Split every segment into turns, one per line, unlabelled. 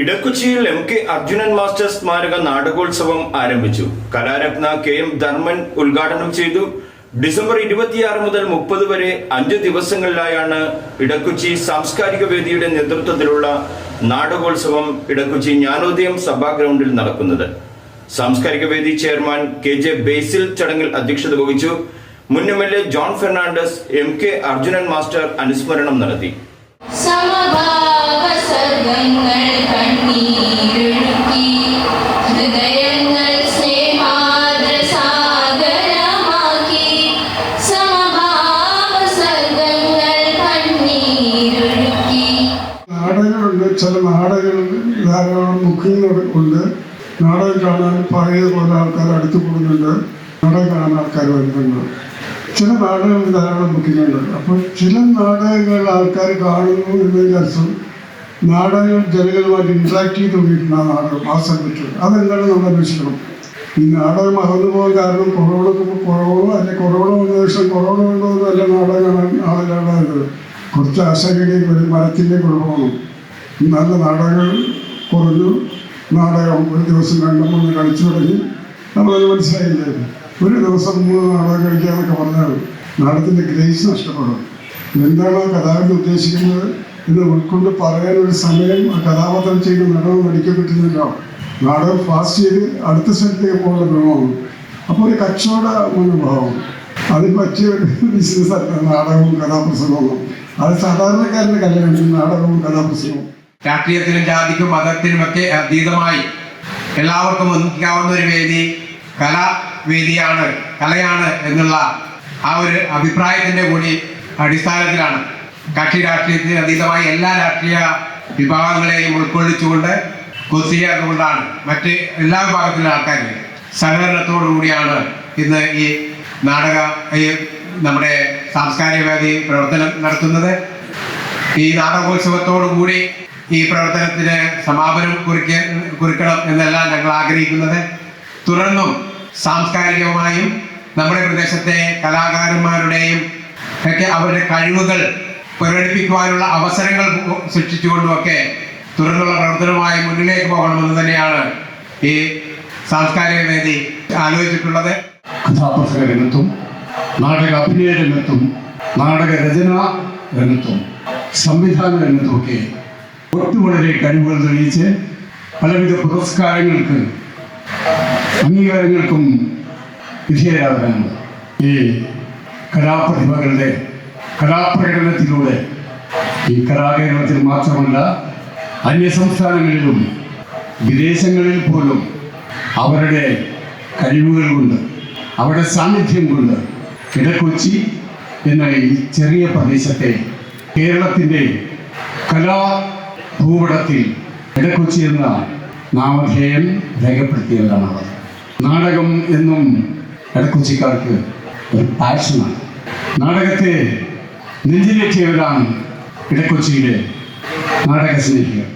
ഇടക്കൊച്ചിയിൽ M K Arjunan master സ്മാരക നാടകോത്സവം ആരംഭിച്ചു. കലാരത്ന കെ എം ധർമ്മൻ ഉദ്ഘാടനം ചെയ്തു. ഡിസംബർ ഇരുപത്തിയാറ് മുതൽ മുപ്പത് വരെ അഞ്ച് ദിവസങ്ങളിലായാണ് ഇടക്കുച്ചി സാംസ്കാരിക വേദിയുടെ നേതൃത്വത്തിലുള്ള നാടകോത്സവം ഇടക്കുച്ചി ജ്ഞാനോദയം സഭാ ഗ്രൗണ്ടിൽ നടക്കുന്നത്. സാംസ്കാരിക വേദി ചെയർമാൻ കെ ജെ ബേസിൽ ചടങ്ങിൽ അധ്യക്ഷത വഹിച്ചു. മുൻ M L A John Fernandez M K Arjunan master അനുസ്മരണം നടത്തി.
നാടകങ്ങളുണ്ട് ചില നാടകങ്ങൾ ധാരാളം ബുക്കിംഗ് ഉണ്ട്. നാടകം കാണാൻ പഴയതുപോലെ ആൾക്കാർ അടുത്ത് കൂടുന്നുണ്ട്. നാടകം കാണാൻ ആൾക്കാർ വരുന്നുണ്ട്. ചില നാടകങ്ങൾ ധാരാളം ബുക്കിങ്ങുണ്ട് അപ്പോൾ ചില നാടകങ്ങൾ ആൾക്കാർ കാണുന്നു എന്നതിന്റെ അർത്ഥം നാടകങ്ങൾ ജനങ്ങളുമായിട്ട് ഇൻട്രാക്ട് ചെയ്തുകൊണ്ടിരിക്കുന്ന ആ നാടകം ആ സമയത്ത് അതെന്താണ് നമ്മൾ അന്വേഷിക്കണം ഈ നാടകം അകന്നു പോകാൻ കാരണം കൊറോണ കൊറോണ അല്ലെ കൊറോണ വന്ന ശേഷം കൊറോണ കൊണ്ടൊന്നുമല്ല നാടകം കാണാൻ ആളുകളുണ്ടായത് കുറച്ച് ആശങ്കയിൽ ഒരു മരത്തിന്റെ കുഴപ്പമാണ് നല്ല നാടകങ്ങൾ കുറഞ്ഞു. നാടകം ഒരു ദിവസം രണ്ടു മൂന്ന് കളിച്ചു തുടങ്ങി. നമ്മളത് മനസ്സിലായില്ലേ ഒരു ദിവസം മൂന്ന് നാടകം കളിക്കാന്നൊക്കെ പറഞ്ഞാൽ നാടകത്തിന്റെ ഗ്രേസ് നഷ്ടപ്പെടും. എന്താണ് ആ കഥാവിന് ഉദ്ദേശിക്കുന്നത്? എന്ന് ഉൾക്കൊണ്ട് പറയാൻ ഒരു സമയം ആ കഥാപാത്രം ചെയ്ത് നടവ് നടിക്കാൻ പറ്റുന്നില്ല നാടകം ഫാസ്റ്റ് ചെയ്ത് അടുത്ത സ്ഥലത്തേക്ക് പോകുന്ന ക്രമമാണ്. അപ്പോൾ ഒരു കച്ചവട മനോഭാവം. അതിന് പറ്റിയ ഒരു ബിസിനസ് അല്ല നാടകവും കഥാപ്രസംഗവും. അത് സാധാരണക്കാരന്റെ കല്യാണം നാടകവും കഥാപ്രസംഗവും.
രാഷ്ട്രീയത്തിനും ജാതിക്കും മതത്തിനുമൊക്കെ അതീതമായി എല്ലാവർക്കും ഒന്നിക്കാവുന്ന ഒരു വേദി കലാവേദിയാണ് കലയാണ് എന്നുള്ള ആ ഒരു അഭിപ്രായത്തിന്റെ കൂടി അടിസ്ഥാനത്തിലാണ്. കക്ഷി രാഷ്ട്രീയത്തിന് അതീതമായി എല്ലാ രാഷ്ട്രീയ വിഭാഗങ്ങളെയും ഉൾക്കൊള്ളിച്ചുകൊണ്ട് കൊത്തിയേർന്നുകൊണ്ടാണ് മറ്റ് എല്ലാ വിഭാഗത്തിലെ ആൾക്കാരും സഹകരണത്തോടു കൂടിയാണ് ഇന്ന് ഈ നാടക ഈ നമ്മുടെ സാംസ്കാരിക വേദി പ്രവർത്തനം നടത്തുന്നത്. ഈ നാടകോത്സവത്തോടു കൂടി ഈ പ്രവർത്തനത്തിന് സമാപനം കുറിക്ക കുറിക്കണം എന്നെല്ലാം ഞങ്ങൾ ആഗ്രഹിക്കുന്നത്. തുടർന്നും സാംസ്കാരികമായും നമ്മുടെ പ്രദേശത്തെ കലാകാരന്മാരുടെയും ഒക്കെ അവരുടെ കഴിവുകൾ പ്രകടിപ്പിക്കുവാനുള്ള അവസരങ്ങൾ സൃഷ്ടിച്ചുകൊണ്ടുമൊക്കെ തുടർന്നുള്ള പ്രവർത്തനവുമായി മുന്നിലേക്ക് പോകണമെന്ന് തന്നെയാണ് ഈ സാംസ്കാരിക വേദി ആലോചിച്ചിട്ടുള്ളത്.
കഥാപ്രസംഗ രംഗത്തും നാടക അഭിനയ രംഗത്തും നാടക രചന രംഗത്തും സംവിധാന രംഗത്തുമൊക്കെ ഒട്ടുമുളരെ കഴിവുകൾ തെളിയിച്ച് പലവിധ പുരസ്കാരങ്ങൾക്ക് അംഗീകാരങ്ങൾക്കും വിധേയരാകാനാണ് ഈ കലാപ്രതിഭകളുടെ കലാപ്രകടനത്തിലൂടെ ഈ കലാകേരളത്തിൽ മാത്രമല്ല അന്യ സംസ്ഥാനങ്ങളിലും വിദേശങ്ങളിൽ പോലും അവരുടെ കഴിവുകൾ കൊണ്ട് അവരുടെ സാന്നിധ്യം കൊണ്ട് ഇടക്കൊച്ചി എന്ന ഈ ചെറിയ പ്രദേശത്തെ കേരളത്തിന്റെ കലാ ഭൂപടത്തിൽ ഇടക്കൊച്ചി എന്ന നാമധേയം രേഖപ്പെടുത്തിയതാണ് അവർ നാടകം എന്നും ഇടക്കുച്ചിക്കാർക്ക് ഒരു പാഷനാണ്. നാടകത്തെ നെഞ്ചിലേറ്റിയവരാണ് ഇടക്കൊച്ചിയിലെ നാടക സ്നേഹികൾ.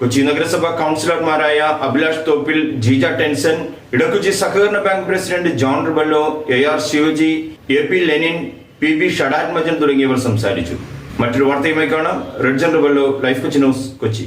കൊച്ചി നഗരസഭ കൗൺസിലർമാരായ അഭിലാഷ് തോപ്പിൽ ജീജ ടെൻസൺ ഇടക്കൊച്ചി സഹകരണ bank president John Rebello A R Shivaji A P Lenin P B Shadathmajan തുടങ്ങിയവർ സംസാരിച്ചു. മറ്റൊരു വാർത്തയുമായി കാണാം. Redjan Rebello life Kochi news Kochi.